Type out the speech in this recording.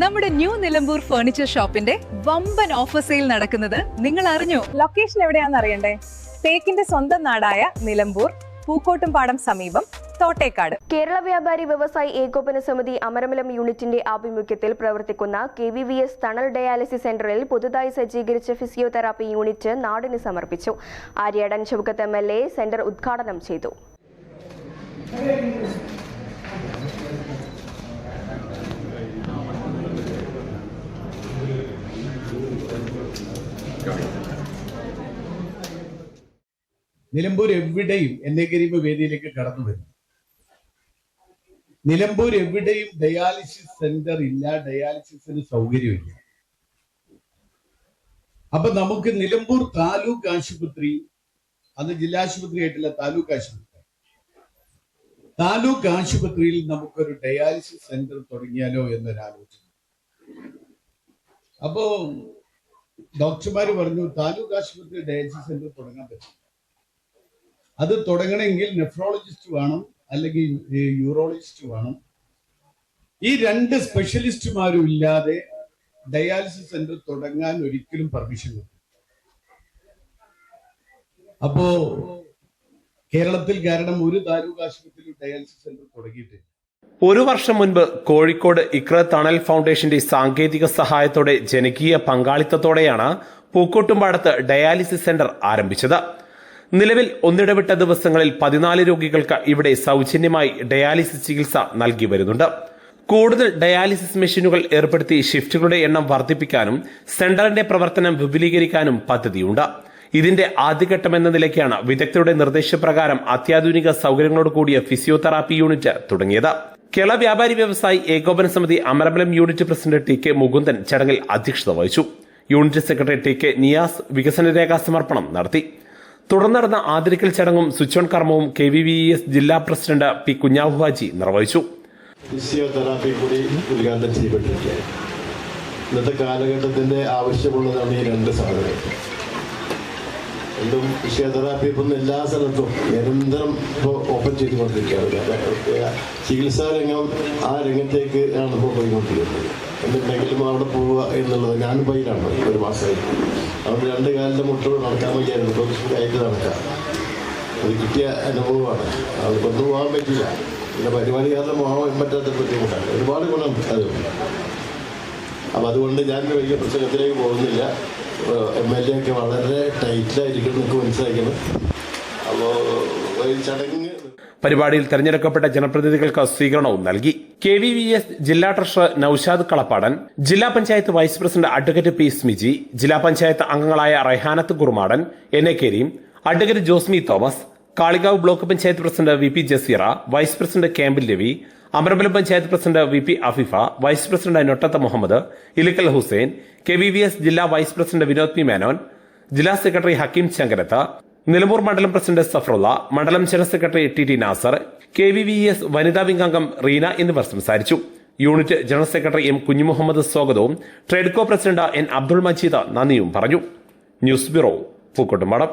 നമ്മുടെ new Nilambur furniture ഷോപ്പിന്റെ വമ്പൻ ഓഫർ സെയിൽ നടക്കുന്നത് നിങ്ങൾ അറിഞ്ഞു? ലൊക്കേഷൻ എവിടെയാണെന്ന് അറിയണ്ടേ? തേക്കിന്റെ സ്വന്തം നാടായ നിലമ്പൂർ പൂക്കോട്ടുംപാടം സമീപം തോട്ടേക്കാട്. കേരള വ്യാപാരി വ്യവസായി ഏകോപന സമിതി അമരമലം യൂണിറ്റിന്റെ ആഭിമുഖ്യത്തിൽ പ്രവർത്തിക്കുന്ന കെ വി വി എസ് തണൽ ഡയാലിസിസ് സെന്ററിൽ പുതുതായി സജ്ജീകരിച്ച ഫിസിയോതെറാപ്പി യൂണിറ്റ് നാടിന് സമർപ്പിച്ചു. ആര്യാടൻ ചുവക്കത്ത് എം എൽ എ സെന്റർ ഉദ്ഘാടനം ചെയ്തു. നിലമ്പൂർ എവിടെയും എന്നെ കരീമ വേദിയിലേക്ക് കടന്നു വരുന്നു. നിലമ്പൂർ എവിടെയും ഡയാലിസിസ് സെന്റർ ഇല്ല ഡയാലിസിസിന് സൗകര്യമില്ല. അപ്പൊ നമുക്ക് നിലമ്പൂർ താലൂക്ക് ആശുപത്രി അന്ന് ജില്ലാ ആശുപത്രി ആയിട്ടില്ല താലൂക്ക് ആശുപത്രി. താലൂക്ക് ആശുപത്രിയിൽ നമുക്കൊരു ഡയാലിസിസ് സെന്റർ തുടങ്ങിയാലോ എന്നൊരു ആലോചന അപ്പോ ഡോക്ടർമാര് പറഞ്ഞു താലൂക്ക് ആശുപത്രി ഡയാലിസിസ് സെന്റർ തുടങ്ങാൻ പറ്റും അത് തുടങ്ങണമെങ്കിൽ നെഫ്രോളജിസ്റ്റ് വേണം അല്ലെങ്കിൽ യൂറോളജിസ്റ്റ് വേണം. ഈ രണ്ട് സ്പെഷ്യലിസ്റ്റുമാരും ഇല്ലാതെ ഡയാലിസിസ് സെന്റർ തുടങ്ങാൻ ഒരിക്കലും പെർമിഷൻ അപ്പോ കേരളത്തിൽ കാരണം ഒരു താലൂക്ക് ആശുപത്രിയിൽ ഡയാലിസിസ് സെന്റർ തുടങ്ങിയിട്ടില്ല. ഒരു വർഷം മുൻപ് കോഴിക്കോട് ഇക്ര തണൽ ഫൗണ്ടേഷന്റെ സാങ്കേതിക സഹായത്തോടെ ജനകീയ പങ്കാളിത്തത്തോടെയാണ് പൂക്കോട്ടുംപാടത്ത് ഡയാലിസിസ് സെന്റർ ആരംഭിച്ചത്. നിലവിൽ ഒന്നിടവിട്ട ദിവസങ്ങളിൽ പതിനാല് രോഗികൾക്ക് ഇവിടെ സൗജന്യമായി ഡയാലിസിസ് ചികിത്സ നൽകി വരുന്നുണ്ട്. കൂടുതൽ ഡയാലിസിസ് മെഷീനുകൾ ഏർപ്പെടുത്തി ഷിഫ്റ്റുകളുടെ എണ്ണം വർദ്ധിപ്പിക്കാനും സെന്ററിന്റെ പ്രവർത്തനം വിപുലീകരിക്കാനും പദ്ധതിയുണ്ട്. ഇതിന്റെ ആദ്യഘട്ടം എന്ന നിലയ്ക്കാണ് വിദഗ്ധരുടെ നിർദ്ദേശപ്രകാരം അത്യാധുനിക സൗകര്യങ്ങളോട് കൂടിയ ഫിസിയോതെറാപ്പി യൂണിറ്റ് തുടങ്ങിയത്. കേരള വ്യാപാരി വ്യവസായി ഏകോപന സമിതി Amarambalam unit president T K Mukundan ചടങ്ങിൽ അധ്യക്ഷത വഹിച്ചു. Unit secretary T K Niyas വികസന രേഖാ സമർപ്പണം നടത്തി. തുടർന്ന് നടന്ന ആദരിക്കൽ ചടങ്ങും സ്വിച്ച് ഓൺ കർമ്മവും കെ വി വി എസ് ജില്ലാ പ്രസിഡന്റ് പി കുഞ്ഞാഹുഹാജി നിർവഹിച്ചു. ഫിസിയോതെറാപ്പി കൂടി ഉദ്ഘാടനം ചെയ്യപ്പെട്ടിരിക്കുകയാണ്. ഇന്നത്തെ കാലഘട്ടത്തിന്റെ ആവശ്യമുള്ളതാണ് ഈ രണ്ട് സാധനങ്ങൾ. രണ്ടും ഫിസിയോതെറാപ്പി ഇപ്പം എല്ലാ സ്ഥലത്തും നിരന്തരം ഇപ്പോൾ ഓപ്പൺ ചെയ്തുകൊണ്ടിരിക്കുകയാണ്. ചികിത്സാ രംഗം ആ രംഗത്തേക്ക് ആണ് ഇപ്പോൾ പോയിക്കൊണ്ടിരിക്കുന്നത്. എന്തുണ്ടെങ്കിലും അവിടെ പോവുക എന്നുള്ളത് ഞാൻ പയ്യിലാണ് ഒരു മാസമായി അവിടെ രണ്ട് കാലിന്റെ മുട്ടോട് നടക്കാൻ വയ്യായിരുന്നു. ഇപ്പോൾ കയറ്റി നടക്കാം. അത് കിട്ടിയ അനുഭവമാണ്. അത് കൊണ്ടുപോകാൻ പറ്റില്ല. പിന്നെ പരിപാടി കാരണം പോകാൻ പറ്റാത്ത ബുദ്ധിമുട്ടാണ്. ഒരുപാട് ഗുണം അത്. അപ്പം അതുകൊണ്ട് ഞാൻ വലിയ പ്രസംഗത്തിലേക്ക് പോകുന്നില്ല. എം എൽ എ ഒക്കെ വളരെ ടൈറ്റിലായിരിക്കും നിങ്ങൾക്ക് മനസ്സിലാക്കണം അപ്പോൾ ചടങ്ങ് പരിപാടിയിൽ തെരഞ്ഞെടുക്കപ്പെട്ട ജനപ്രതിനിധികൾക്ക് സ്വീകരണവും നൽകി. കെ വി വി എസ് ജില്ലാ ട്രഷറർ നൌഷാദ് കളപ്പാടൻ ജില്ലാ panchayat vice president advocate P Smiji ജില്ലാ പഞ്ചായത്ത് അംഗങ്ങളായ Raihanath Kurumadan N A Kareem advocate Josmi Thomas Kalikavu block panchayat president V P Jaseera vice president ക്യാമ്പിൽ Ravi Amarambalam panchayat president V P Afifa vice president നൊട്ടത്ത Muhammad Ilikkal Hussain K V V S ജില്ലാ vice president Vinod P Menon ജില്ലാ secretary Hakeem Chankarath Nilambur മണ്ഡലം president Safarulla മണ്ഡലം general secretary T T Nasar K V V S വനിതാ wing അംഗം റീന എന്നിവർ സംസാരിച്ചു. Unit general secretary M Kunjumuhammad സ്വാഗതവും Tradco president N Abdul Majeed നന്ദിയും പറഞ്ഞു. News bureau Pookkottumpadam.